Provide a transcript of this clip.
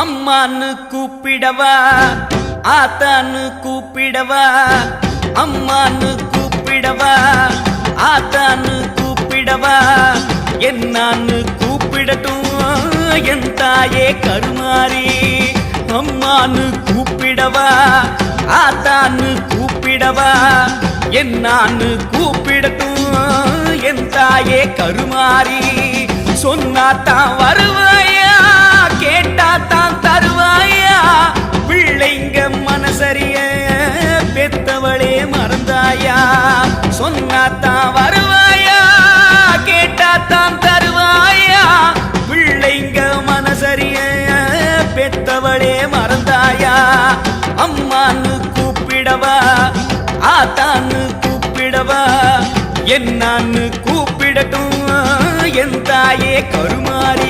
அம்மான்னு கூப்பிடவா ஆத்தான்னு கூப்பிடவா அம்மான்னு கூப்பிடவா ஆத்தான்னு கூப்பிடவா என்னான்னு கூப்பிடட்டும் என் தாயே கருமாறி. அம்மான்னு கூப்பிடவா ஆத்தான்னு கூப்பிடவா என்னான்னு கூப்பிடட்டும் என் தாயே கருமாறி. சொன்னாத்தான் வருவாயா மறந்தாயா? சொன்னாத்தான் வருவாயா? கேட்டாத்தான் தருவாயா? பிள்ளைங்க மனசரிய பெத்தவளே மறந்தாயா? அம்மான்னு கூப்பிடவா? ஆத்தான்னு கூப்பிடவா? என்னான்னு கூப்பிடட்டும் என் தாயே கருமாறி